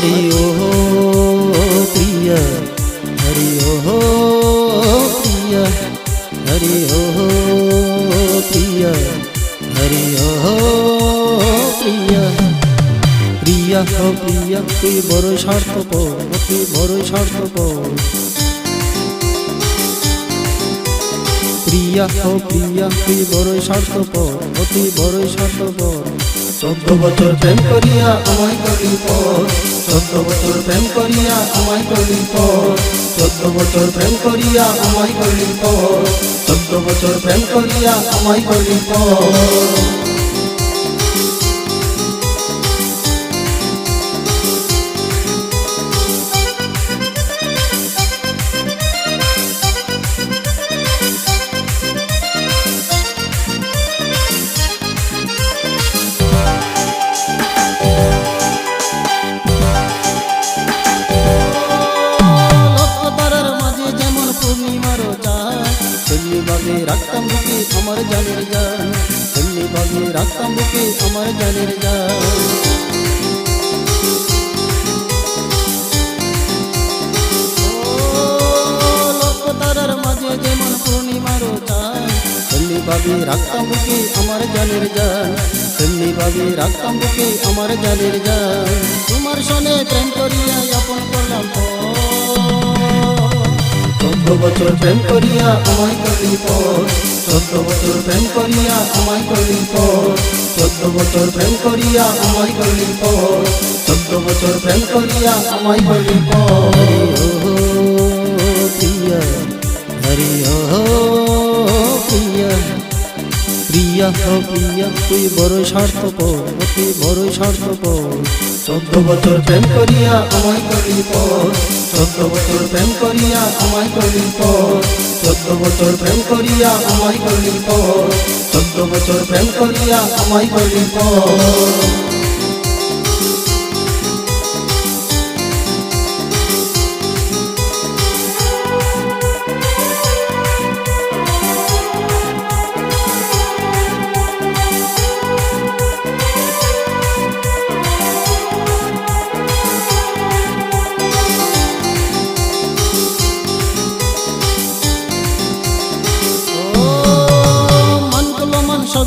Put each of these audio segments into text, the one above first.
हरि ओम प्रिय हरि ओम प्रिय हरि ओम प्रिय हरि ओम प्रिय প্রিয়া ও প্রিয়া তুই বড় স্বার্থপর অতি বড় স্বার্থপর প্রিয়া ও প্রিয়া তুই বড় স্বার্থপর অতি বড় স্বার্থপর চোদ্দ বছর প্রেম করিয়া আমায় করি পর চোদ্দ বছর প্রেম করিয়া আমায় করি পর চোদ্দ বছর প্রেম করিয়া আমায় করি পর চোদ্দ বছর প্রেম করিয়া আমায় করি পর তেমনি ভাবে রাখতাম বুকে আমার জানের জান ও, লক্ষ্যতারার মাঝে যেমন পূর্ণিমার চাঁদ তেমনি ভাবে রাখতাম বুকে আমার জানের জান তেমনি ভাবে রাখতাম বুকে আমার জানের জান তোমার সনে প্রেম করিয়া আপন করলাম। চোদ্দ বছর প্রেম করিয়া আমায় করলি পর চোদ্দ বছর প্রেম করিয়া আমায় করলি পর চোদ্দ বছর প্রেম করিয়া আমায় করলি পর চোদ্দ বছর প্রেম করিয়া আমায় করলি পর হরি ও প্রিয়া ও প্রিয়া, তুই বড় স্বার্থপ তুই বড় স্বার্থপ চোদ্দ বছর প্রেম করিয়া আমায় করি পর, চোদ্দ বছর প্রেম করিয়া আমায় করি পর, চোদ্দ বছর প্রেম করিয়া আমায় করি পর, চোদ্দ বছর প্রেম করিয়া আমায় করি পর।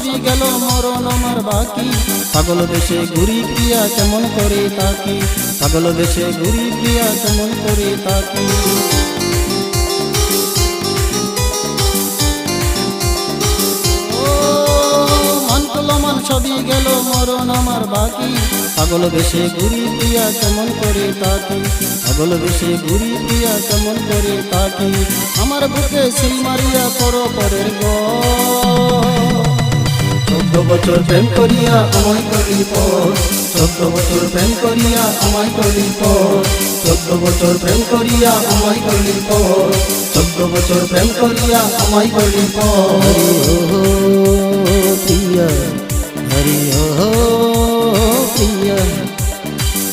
সবই গেল, মরণ আমার বাকি। পাগল দেশে ঘুরি প্রিয়া কেমন করে তাকি? পাগল দেশে ঘুরি প্রিয়া কেমন করে তাকি? সবই গেল, মরণ আমার বাকি। পাগল বেশে ঘুরি প্রিয়া কেমন করে তাকি? পাগল বেশে ঘুরি প্রিয়া কেমন করে তাকি? আমার বুকে সিল মারিয়া করো পরের গো চোদ্দ বছর প্রেম করিয়া আমায় করি পর। চোদ্দ বছর প্রেম করিয়া আমায় করি পর। চোদ্দ বছর প্রেম করিয়া আমায় করি পর। চোদ্দ বছর প্রেম করিয়া আমায় করি পর। প্রিয়া হরি ও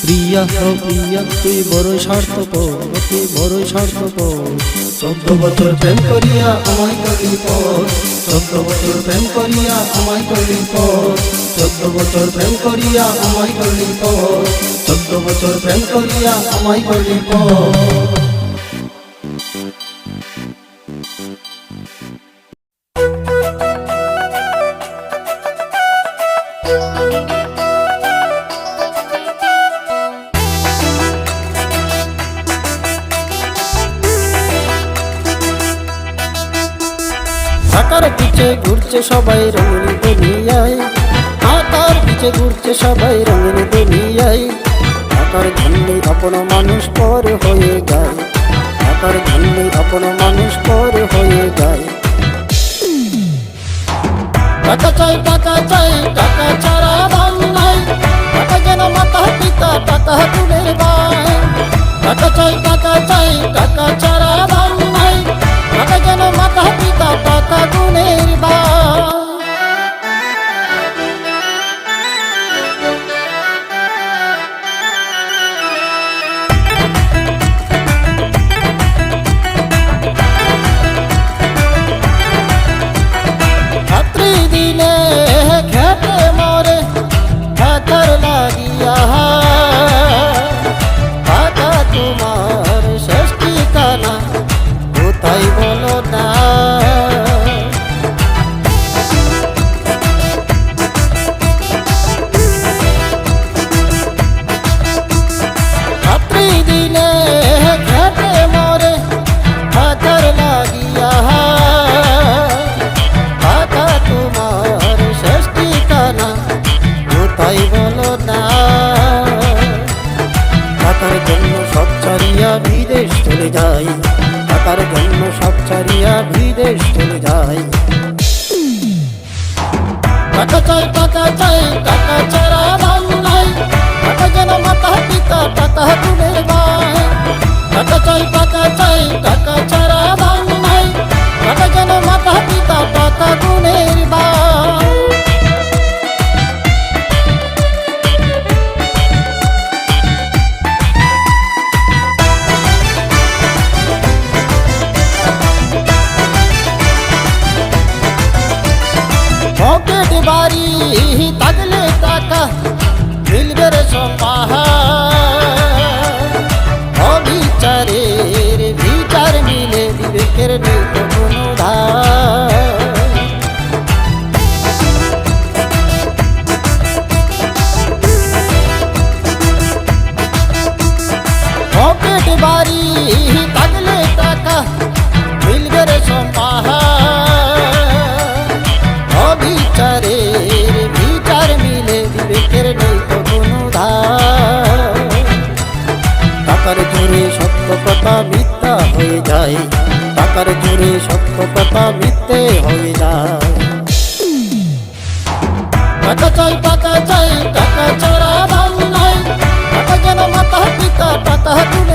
প্রিয়া ও প্রিয়া, তুই বড় স্বার্থপর, তুই বড় স্বার্থপর। চোদ্দ বছর প্রেম করিয়া আমায় করি পর চোদ্দ বছর প্রেম করিয়া আমায় করি পর চোদ্দ বছর প্রেম করিয়া আমায় করি পর চোদ্দ বছর প্রেম করিয়া আমায় করি পর ঘুরছে সবাই রঙিন দুনিয়ায় আকার পিছে ঘুরছে সবাই রঙিন দুনিয়ায় আকার ধন্যে আপন মানুষ পর হয়ে যায়। আকার ধন্যে আপন মানুষ পর হয়ে যায়। টাকা চাই টাকা চাই, টাকা ছাড়া টাকা চাই টাকা চাই টাকা ছাড়া দাম নাই। টাকা যেন মাতা পিতা টাকা গুণের টাকা চাই টাকা চাই যায় টাকার জোরে সত্য কথা মিথ্যে হয়ে যায় টাকা চাই টাকা চাই, টাকা ছাড়া দাম নাই। টাকা যেন মাতা পিতা, টাকা তুলে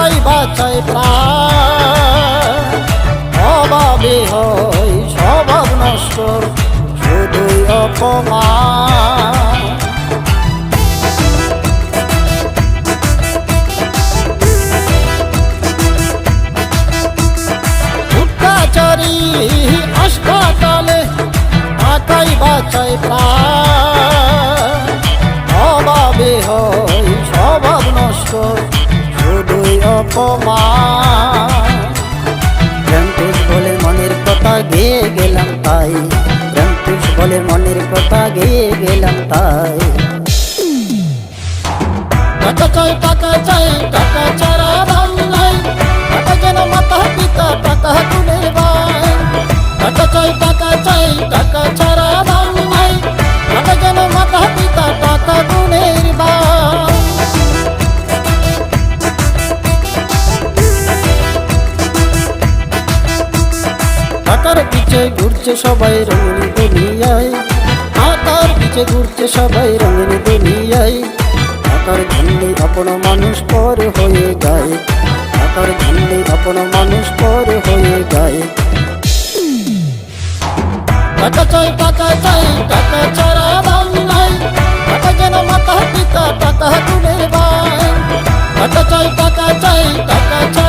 টাকাই বাঁচায় প্রাণ অভাবে হয় স্বভাব নষ্ট শুধুই অপমান। ভুট্টাচারি হাসপাতালে টাকাই বাঁচায় প্রাণ অপমান বলে মনের কথা গেয়ে গেলাম তাই। ব্যাংকুশ বলে মনের কথা গেয়ে গেলাম তাই। টাকা চাই টাকা চাই, টাকা ছাড়া টাকা যেন মাতা পিতা টাকা তুলে ভাই টাকা চাই টাকা চাই, টাকা ছাড়া ঘুরছে সবাই রঙিন দুনিয়ায় টাকার পিছে ঘুরছে সবাই রঙিন দুনিয়ায় টাকার ধন্যে আপন মানুষ পর হয়ে যায়। টাকার ধন্যে আপন মানুষ পর হয়ে যায়। টাকা চাই টাকা চাই, টাকা ছাড়া দাম নাই। টাকা যেন মাতা পিতা, টাকা তুলে ভাই টাকা চাই